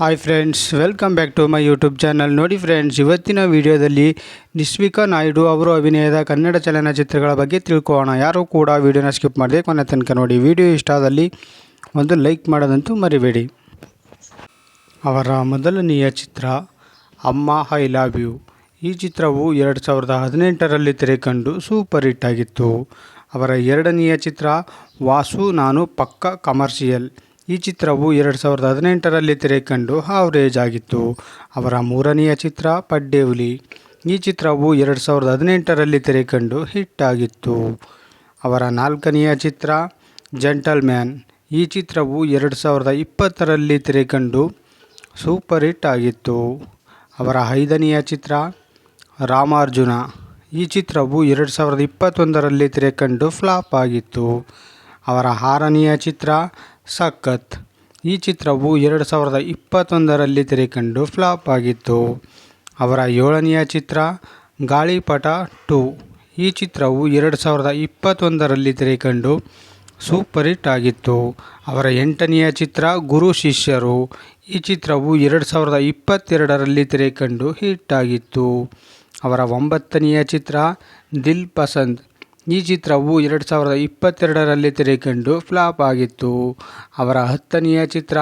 Hi friends welcome back to my YouTube channel ನೋಡಿ friends ಇವತ್ತಿನ ವಿಡಿಯೋದಲ್ಲಿ ನಿಶ್ವಿಕಾ ನಾಯ್ಡು ಅವರು ಅಭಿನಯದ ಕನ್ನಡ ಚಲನಚಿತ್ರಗಳ ಬಗ್ಗೆ ತಿಳ್ಕೊಳ್ಳೋಣ. ಯಾರೂ ಕೂಡ ವಿಡಿಯೋನ ಸ್ಕಿಪ್ ಮಾಡದೆ ಕೊನೆ ತನಕ ನೋಡಿ. ವಿಡಿಯೋ ಇಷ್ಟ ಆದಲ್ಲಿ ಒಂದು ಲೈಕ್ ಮಾಡೋದಂತೂ ಮರಿಬೇಡಿ. ಅವರ ಮೊದಲನೆಯ ಚಿತ್ರ, ಅಮ್ಮ ಐ ಲವ್ ಯು ಈ ಚಿತ್ರವು ಎರಡು ಸಾವಿರದ ಹದಿನೆಂಟರಲ್ಲಿ ತೆರೆಕಂಡು ಸೂಪರ್ ಹಿಟ್ ಆಗಿತ್ತು. ಅವರ ಎರಡನೆಯ ಚಿತ್ರ, ವಾಸು, ನಾನು ಪಕ್ಕ ಕಮರ್ಷಿಯಲ್ ಈ ಚಿತ್ರವು ಎರಡು ಸಾವಿರದ ಹದಿನೆಂಟರಲ್ಲಿ ತೆರೆಕಂಡು ಹಾವ್ರೇಜ್ ಆಗಿತ್ತು ಅವರ ಮೂರನೆಯ ಚಿತ್ರ ಪಡ್ಡೆ ಹುಲಿ ಈ ಚಿತ್ರವು ಎರಡು ಸಾವಿರದ ಹದಿನೆಂಟರಲ್ಲಿ ತೆರೆಕಂಡು ಹಿಟ್ ಆಗಿತ್ತು ಅವರ ನಾಲ್ಕನೆಯ ಚಿತ್ರ ಜಂಟಲ್ ಮ್ಯಾನ್ ಈ ಚಿತ್ರವು ಎರಡು ಸಾವಿರದ ಇಪ್ಪತ್ತರಲ್ಲಿ ತೆರೆಕಂಡು ಸೂಪರ್ ಹಿಟ್ ಆಗಿತ್ತು. ಅವರ ಐದನೆಯ ಚಿತ್ರ ರಾಮಾರ್ಜುನ. ಈ ಚಿತ್ರವು ಎರಡು ಸಾವಿರದ ಇಪ್ಪತ್ತೊಂದರಲ್ಲಿ ತೆರೆಕಂಡು ಫ್ಲಾಪ್ ಆಗಿತ್ತು. ಅವರ ಆರನೆಯ ಚಿತ್ರ ಸಖತ್. ಈ ಚಿತ್ರವು ಎರಡು ಸಾವಿರದ ಇಪ್ಪತ್ತೊಂದರಲ್ಲಿ ತೆರೆಕಂಡು ಫ್ಲಾಪ್ ಆಗಿತ್ತು. ಅವರ ಏಳನೆಯ ಚಿತ್ರ, ಗಾಳಿಪಟ ಟು. ಈ ಚಿತ್ರವು ಎರಡು ಸಾವಿರದ ಇಪ್ಪತ್ತೊಂದರಲ್ಲಿ ತೆರೆಕಂಡು ಸೂಪರ್ ಹಿಟ್ ಆಗಿತ್ತು. ಅವರ ಎಂಟನೆಯ ಚಿತ್ರ, ಗುರು ಶಿಷ್ಯರು. ಈ ಚಿತ್ರವು ಎರಡು ಸಾವಿರದ ಇಪ್ಪತ್ತೆರಡರಲ್ಲಿ ತೆರೆಕಂಡು ಹಿಟ್ ಆಗಿತ್ತು. ಅವರ ಒಂಬತ್ತನೆಯ ಚಿತ್ರ, ದಿಲ್ ಪಸಂದ್. ಈ ಚಿತ್ರವು ಎರಡು ಸಾವಿರದ ಇಪ್ಪತ್ತೆರಡರಲ್ಲಿ ತೆರೆಕಂಡು ಫ್ಲಾಪ್ ಆಗಿತ್ತು. ಅವರ ಹತ್ತನೆಯ ಚಿತ್ರ,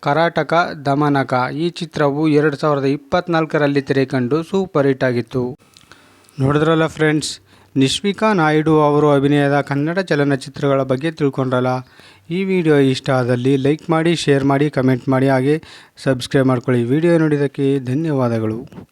ಕರಾಟಕ ದಮನಕ. ಈ ಚಿತ್ರವು ಎರಡು ಸಾವಿರದ ಇಪ್ಪತ್ತ್ನಾಲ್ಕರಲ್ಲಿ ತೆರೆಕಂಡು ಸೂಪರ್ ಹಿಟ್ ಆಗಿತ್ತು. ನೋಡಿದ್ರಲ್ಲ ಫ್ರೆಂಡ್ಸ್ ನಿಶ್ವಿಕಾ ನಾಯ್ಡು ಅವರು ಅಭಿನಯದ ಕನ್ನಡ ಚಲನಚಿತ್ರಗಳ ಬಗ್ಗೆ ತಿಳ್ಕೊಂಡ್ರಲ್ಲ. ಈ ವಿಡಿಯೋ ಇಷ್ಟ ಆದಲ್ಲಿ ಲೈಕ್ ಮಾಡಿ, ಶೇರ್ ಮಾಡಿ, ಕಮೆಂಟ್ ಮಾಡಿ, ಹಾಗೆ ಸಬ್ಸ್ಕ್ರೈಬ್ ಮಾಡ್ಕೊಳ್ಳಿ. ವಿಡಿಯೋ ನೋಡಿದ್ದಕ್ಕೆ ಧನ್ಯವಾದಗಳು.